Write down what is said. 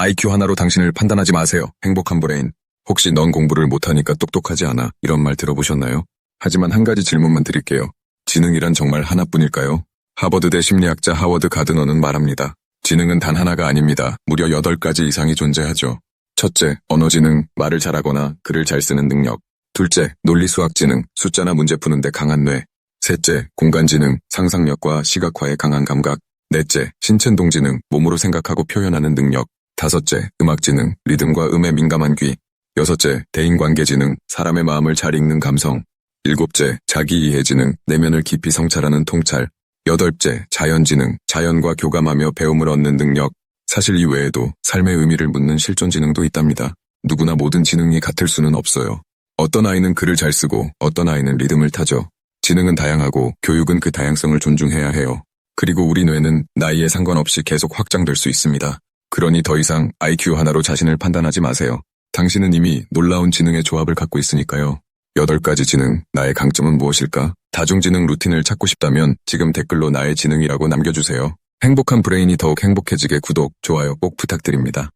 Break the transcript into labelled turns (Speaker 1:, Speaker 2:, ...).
Speaker 1: IQ 하나로 당신을 판단하지 마세요. 행복한 브레인. 혹시 넌 공부를 못하니까 똑똑하지 않아. 이런 말 들어보셨나요? 하지만 한 가지 질문만 드릴게요. 지능이란 정말 하나뿐일까요? 하버드대 심리학자 하워드 가드너는 말합니다. 지능은 단 하나가 아닙니다. 무려 8가지 이상이 존재하죠. 첫째, 언어지능, 말을 잘하거나 글을 잘 쓰는 능력. 둘째, 논리수학지능, 숫자나 문제 푸는데 강한 뇌. 셋째, 공간지능, 상상력과 시각화에 강한 감각. 넷째, 신체동지능, 몸으로 생각하고 표현하는 능력. 다섯째, 음악지능, 리듬과 음에 민감한 귀. 여섯째, 대인관계지능, 사람의 마음을 잘 읽는 감성. 일곱째, 자기이해지능, 내면을 깊이 성찰하는 통찰. 여덟째, 자연지능, 자연과 교감하며 배움을 얻는 능력. 사실 이 외에도 삶의 의미를 묻는 실존지능도 있답니다. 누구나 모든 지능이 같을 수는 없어요. 어떤 아이는 글을 잘 쓰고 어떤 아이는 리듬을 타죠. 지능은 다양하고 교육은 그 다양성을 존중해야 해요. 그리고 우리 뇌는 나이에 상관없이 계속 확장될 수 있습니다. 그러니 더 이상 IQ 하나로 자신을 판단하지 마세요. 당신은 이미 놀라운 지능의 조합을 갖고 있으니까요. 여덟 가지 지능, 나의 강점은 무엇일까? 다중지능 루틴을 찾고 싶다면 지금 댓글로 나의 지능이라고 남겨주세요. 행복한 브레인이 더욱 행복해지게 구독, 좋아요 꼭 부탁드립니다.